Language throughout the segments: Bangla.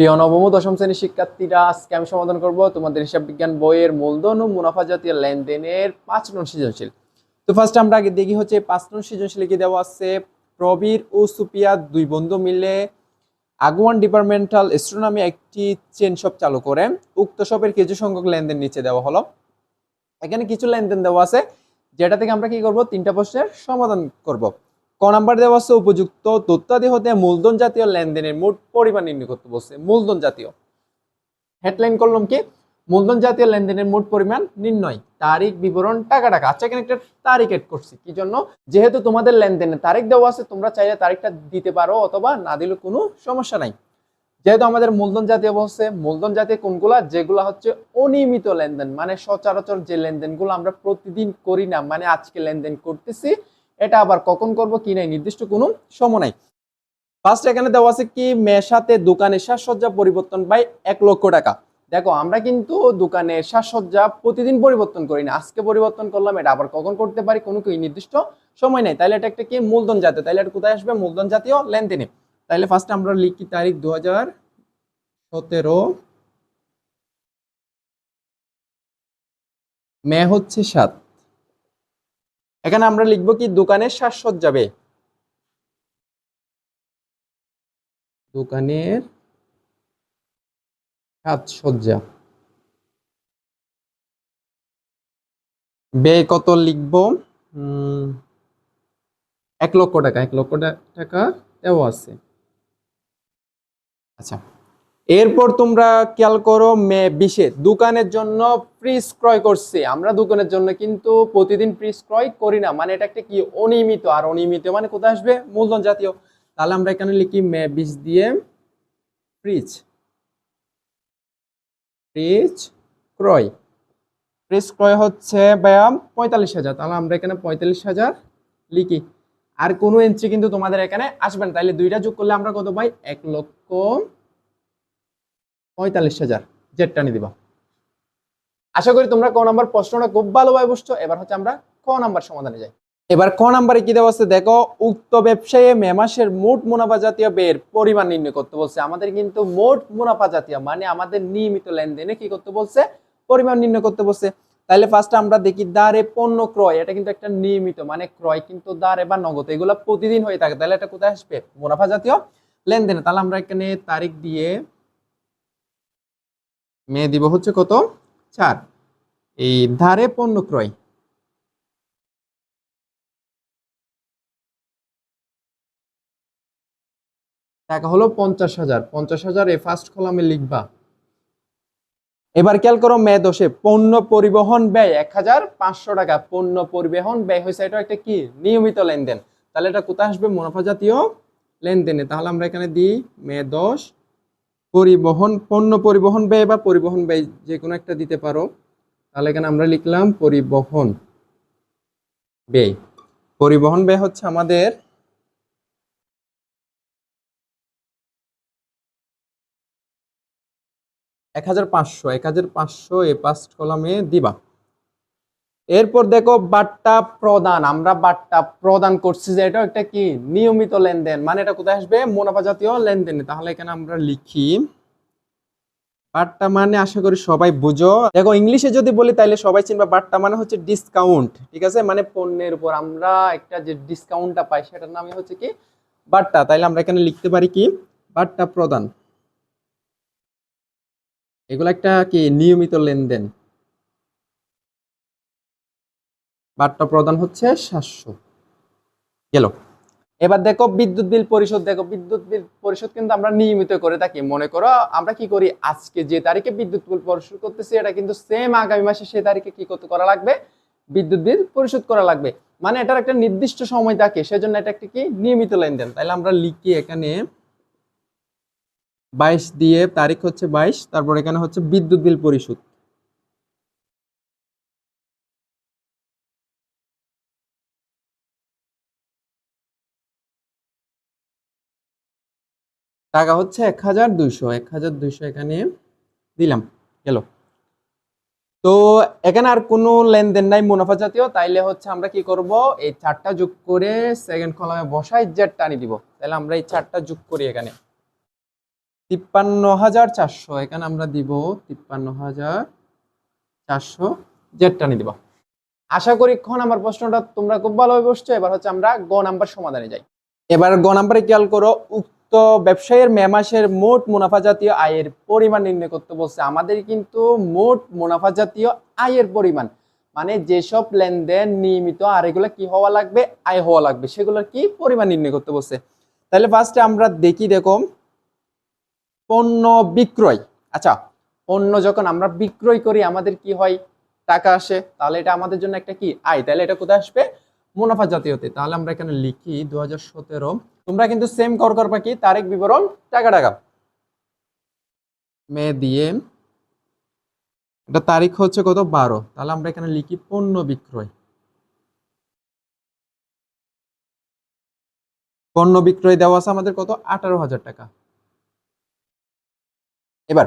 প্রিয় নবম দশম শ্রেণির শিক্ষার্থীরা, আজকে আমি সমাধান করব তোমাদের হিসাব বিজ্ঞান বইয়ের মূলধন ও মুনাফা জাতীয় লেনদেনের পাঁচ নন সৃজনশীল। তো ফার্স্ট আমরা আগে দেখি হচ্ছে পাঁচ নন সৃজনশীলে কি দেওয়া আছে? প্রবীর ও সুপিয়া দুই বন্ধু মিলে আগুয়ান ডিপার্টমেন্টাল অ্যাস্ট্রোনমি একটি চেন শপ চালু করে। উক্ত শপের কিছু সংখ্যক লেনদেন নিচে দেওয়া হলো। এখানে কিছু লেনদেন দেওয়া আছে, যেটা থেকে আমরা কি করব? তিনটা প্রশ্নের সমাধান করব। ক নাম্বার দেওয়া আছে? উপযুক্ত তথ্যাদি হতে মূলধন জাতীয় লেনদেনের মোট পরিমাণ নির্ণয় করতে বলছে। মূলধন জাতীয়। হেডলাইন করলাম কি? মূলধন জাতীয় লেনদেনের মোট পরিমাণ নির্ণয়। তারিখ, বিবরণ, টাকা টাকা। আচ্ছা এখানে একটা তারিখ এড করছি। কি জন্য? যেহেতু তোমাদের লেনদেনের তারিখ দেওয়া আছে, তোমরা চাইলে তারিখটা দিতে পারো অথবা না দিলে কোনো সমস্যা নাই। যেহেতু আমাদের মূলধন জাতীয় বলছে, মূলধন জাতীয় কোনগুলা? যেগুলা হচ্ছে অনিয়মিত লেনদেন। মানে সচরাচর যে লেনদেনগুলো আমরা প্রতিদিন করি না মানে আজকে লেনদেন করতেছি এটা আবার কখন করব কি নাই নির্দিষ্ট কোনো সময় নাই। ফার্স্ট এখানে দেওয়া আছে কি, মেশাতে দোকানের সাজসজ্জা পরিবর্তন বাই এক লক্ষ টাকা। দেখো, আমরা কিন্তু দোকানের সাজসজ্জা প্রতিদিন পরিবর্তন করি না। আজকে পরিবর্তন করলাম, এটা আবার কখন করতে পারি কোনো কি নির্দিষ্ট সময় নেই। তাহলে এটা একটা কি, মূলধন জাতীয়। তাহলে এটা কোথায় আসবে? মূলধন জাতীয় লেনদেনে। তাহলে ফার্স্ট আমরা লিখি তারিখ দু হাজার সতেরো। মে হচ্ছে সাত। এখানে আমরা লিখব কি দোকানের সাজসজ্জা ব্যয় দোকানের সাজসজ্জা। ব্যয় কত লিখব? এক লক্ষ টাকা, এক লক্ষ টাকা দেওয়া আছে। আচ্ছা। এরপর তোমরা খেয়াল করো মে বিশে, দোকানের জন্য ফ্রিজ ক্রয় করছে। আমরা দোকানের জন্য কিন্তু প্রতিদিন ফ্রিজ ক্রয় করি না। মানে এটা একটা কি অনিয়মিত? আর অনিয়মিত মানে কোথায় আসবে? মূলধন জাতীয়। তাহলে আমরা এখানে লিখি মে বিশ দিয়ে ফ্রিজ। ফ্রিজ ক্রয়। ফ্রিজ ক্রয় হচ্ছে ব্যায়াম পঁয়তাল্লিশ হাজার। তাহলে আমরা এখানে পঁয়তাল্লিশ হাজার লিখি। আর কোনো এন্ট্রি কিন্তু তোমাদের এখানে আসবে না। তাহলে দুইটা যোগ করলে আমরা কত পাই? এক লক্ষ পঁয়তাল্লিশ হাজার জেটটা নিয়ে দিবা। আশা করি তোমরা ক নাম্বার প্রশ্নটা খুব ভালোভাবে বুঝছ। এবার হচ্ছে আমরা ক নাম্বার সমাধানে যাই। এবার ক নাম্বারে কি দেওয়া আছে? দেখো, উক্ত ব্যবসায়ী মে মাসের মোট মুনাফা জাতীয় ব্যয়ের পরিমাণ নির্ণয় করতে বলছে। আমাদের কিন্তু মোট মুনাফা জাতীয় মানে আমাদের নিয়মিত লেনদেনে কি করতে বলছে? পরিমাণ নির্ণয় করতে বলছে। তাহলে ফার্স্ট আমরা দেখি দাঁড়ে পণ্য ক্রয়। এটা কিন্তু একটা নিয়মিত মানে ক্রয় কিন্তু দাঁড়ে বা নগদ, এগুলো প্রতিদিন হয়ে থাকে। তাহলে এটা কোথায় আসবে? মুনাফা জাতীয় লেনদেনে। তাহলে আমরা এখানে তারিখ দিয়ে মে দিব হচ্ছে কত? চার। এই ধারে পণ্য ক্রয়। টাকা হলো পঞ্চাশ হাজার। পঞ্চাশ হাজার এ ফার্স্ট কলামে লিখবা। এবার খেয়াল করো মে দশে পণ্য পরিবহন ব্যয় এক হাজার পাঁচশো টাকা। পণ্য পরিবহন ব্যয় হয়েছে, এটা একটা কি? নিয়মিত লেনদেন। তাহলে এটা কোথায় আসবে? মুনাফা জাতীয় লেনদেনে। তাহলে আমরা এখানে দিই মে দশ। পরিবহন, পণ্য পরিবহন ব্যয় বা পরিবহন ব্যয় যে কোনো একটা দিতে পারো, তাহলে এখানে আমরা লিখলাম পরিবহন ব্যয়। পরিবহন ব্যয় হচ্ছে আমাদের এক হাজার পাঁচশো, এক হাজার পাঁচশো এ পাঁচ কলামে দিবা। এরপর দেখো বার্তা প্রদান, আমরা বাট্টা প্রদান করছি যে এটা একটা কি? নিয়মিত লেনদেন। মানে এটা কোথায় আসবে? মুনাফা জাতীয় লেনদেনে। তাহলে এখানে আমরা লিখি বার্তা মানে আশা করি সবাই বুঝো। দেখো ইংলিশে যদি বলি তাহলে সবাই চিনবা বাট্টা মানে হচ্ছে ডিসকাউন্ট ঠিক আছে? মানে পণ্যের উপর। আমরা একটা যে ডিসকাউন্টটা পাই সেটার নামই হচ্ছে কি? বার্তা তাইলে আমরা এখানে লিখতে পারি কি? বার্তা প্রদান। এগুলো একটা কি? নিয়মিত লেনদেন। বার্তা প্রদান হচ্ছে সাতশো। গেল। এবার দেখো বিদ্যুৎ বিল পরিশোধ। দেখো বিদ্যুৎ বিল পরিশোধ কিন্তু আমরা নিয়মিত করে থাকি। মনে করো আমরা কি করি? আজকে যে তারিখে বিদ্যুৎ বিল পরিশোধ করতেছি, এটা কিন্তু সেম আগামী মাসে সেই তারিখে কি করতে করা লাগবে? বিদ্যুৎ বিল পরিশোধ করা লাগবে। মানে এটার একটা নির্দিষ্ট সময় থাকে, সেজন্য এটা একটা কি? নিয়মিত লেনদেন। তাহলে আমরা লিখি এখানে বাইশ দিয়ে তারিখ হচ্ছে বাইশ, তারপর এখানে হচ্ছে বিদ্যুৎ বিল পরিশোধ। টাকা হচ্ছে এক হাজার দুইশো, এক হাজার দুইশো এখানে দিলাম, গেল। তো এখানে আর কোনো লেনদেন নাই, মুনাফা জাতীয়, তাইলে হচ্ছে আমরা কি করব? এই চারটা যোগ করে সেকেন্ড কলামে বসাই জেড টানি দিব। তাহলে আমরা এই চারটা যোগ করি এখানে। তিপ্পান্ন হাজার চারশো, এখানে আমরা দিব তিপ্পান্ন হাজার চারশো জেডটা নিয়ে দিব। আশা করি খ আমার প্রশ্নটা তোমরা খুব ভালোভাবে বসছো এবার হচ্ছে আমরা গ নাম্বার সমাধানে যাই। এবার গ নাম্বারে খেয়াল করো, উক্ত ব্যবসায়ের মে মাসের মোট মুনাফা জাতীয় আয়ের পরিমাণ নির্ণয় করতে বলছে। আমাদের কিন্তু মোট মুনাফা জাতীয় আয়ের পরিমাণ মানে যেসব লেনদেন নিয়মিত আর এগুলো কি হওয়া লাগবে? আয় হওয়া লাগবে, সেগুলোর কি পরিমাণ নির্ণয় করতে বলছে। তাহলে ফার্স্টে আমরা দেখি দেখো পণ্য বিক্রয়। আচ্ছা পণ্য যখন আমরা বিক্রয় করি, আমাদের কি হয়? টাকা আসে, তাহলে এটা আমাদের জন্য একটা কি? আয়। তাহলে এটা কোথায় আসবে? মুনাফা জাতীয়তে। তাহলে আমরা এখানে লিখি দু হাজার সতেরো তোমরা কিন্তু সেম কর করবা কি? তারিখ, বিবরণ, টাকা টাকা। মে দিয়ে, এটা তারিখ হচ্ছে কত? বারো। তাহলে আমরা এখানে লিখি পণ্য বিক্রয়। পণ্য বিক্রয় দেওয়া আছে আমাদের কত? আঠারো হাজার টাকা। এবার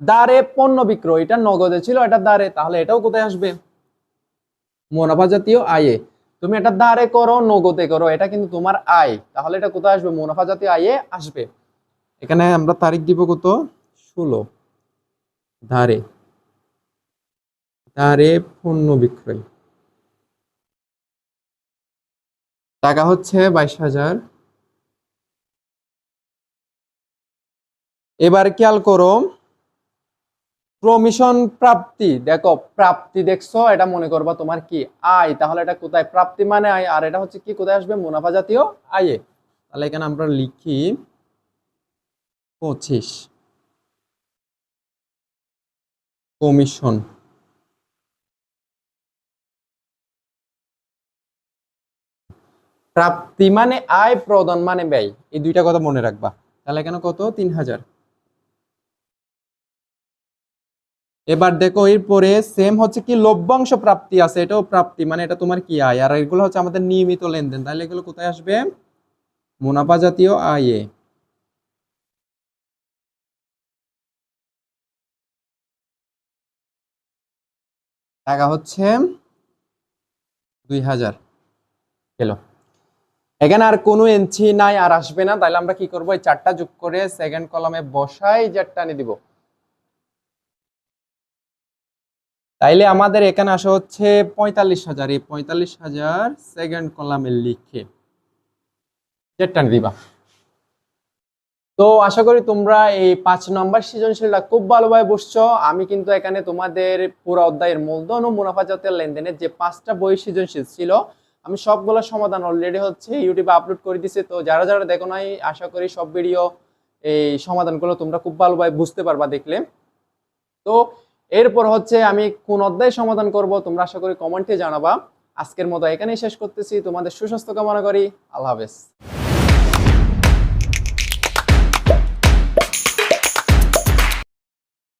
দাঁড়ে পণ্য বিক্রয়, এটা নগদে ছিল, এটা দাঁড়ে তাহলে এটাও কোথায় আসবে? মুনাফা জাতীয় আয়ে। তুমি এটা দাঁড়ে করো, নগদে করো, এটা কিন্তু তোমার আয়। তাহলে এটা কোথায় আসবে? মুনাফা জাতীয় আয়ে আসবে। এখানে আমরা তারিখ দিব কত? ষোলো। ধারে। ধারে পণ্য বিক্রয়। টাকা হচ্ছে বাইশ হাজার। এবার খেয়াল করো প্রমিশন প্রাপ্তি, দেখো প্রাপ্তি দেখছ, এটা মনে করবা তোমার কি আয়, তাহলে এটা কোথায়? প্রাপ্তি মানে আয়, আর এটা হচ্ছে কি, কোথায় আসবে? মুনাফা জাতীয় আয়ে। তাহলে এখানে আমরা লিখি পঁচিশ। কমিশন। প্রাপ্তি মানে আয়, প্রদান মানে ব্যয়, এই দুইটা কথা মনে রাখবা। তাহলে এখানে কত? তিন হাজার। এবার দেখো, এরপরে সেম হচ্ছে কি, লভ্যাংশ প্রাপ্তি আছে, এটাও প্রাপ্তি মানে এটা তোমার কি আয়? আর এগুলো হচ্ছে আমাদের নিয়মিত লেনদেন, তাহলে এগুলো কোথায় আসবে? মুনাফা জাতীয় আয়ে। টাকা হচ্ছে দুই হাজার। এলো। এখানে আর কোনো এনছি নাই, আর আসবে না, তাহলে আমরা কি করব, এই চারটা যোগ করে সেকেন্ড কলামে বসাই জেডটা নিয়ে দিব। তাইলে আমাদের এখানে আসা হচ্ছে পঁয়তাল্লিশ হাজার। এই পঁয়তাল্লিশ হাজার সেকেন্ড কলামে লিখে দিবা। তো আশা করি তোমরা এই পাঁচ নম্বর সৃজনশীলটা খুব ভালোভাবে বসছো আমি কিন্তু এখানে তোমাদের পুরো অধ্যায়ের মূলধন ও মুনাফা জাতীয় লেনদেনের যে পাঁচটা বই সৃজনশীল ছিল, আমি সবগুলো সমাধান অলরেডি হচ্ছে ইউটিউবে আপলোড করে দিছি। তো যারা যারা দেখো নাই, আশা করি সব ভিডিও এই সমাধানগুলো তোমরা খুব ভালোভাবে বুঝতে পারবা দেখলে। তো এরপর হচ্ছে আমি কোন অধ্যায় সমাধান করব, তোমরা আশা করি কমেন্টে জানাবা। আজকের মতো এখানেই শেষ করতেছি, তোমাদের সুস্বাস্থ্য কামনা করি, আল্লাহ হাফেজ।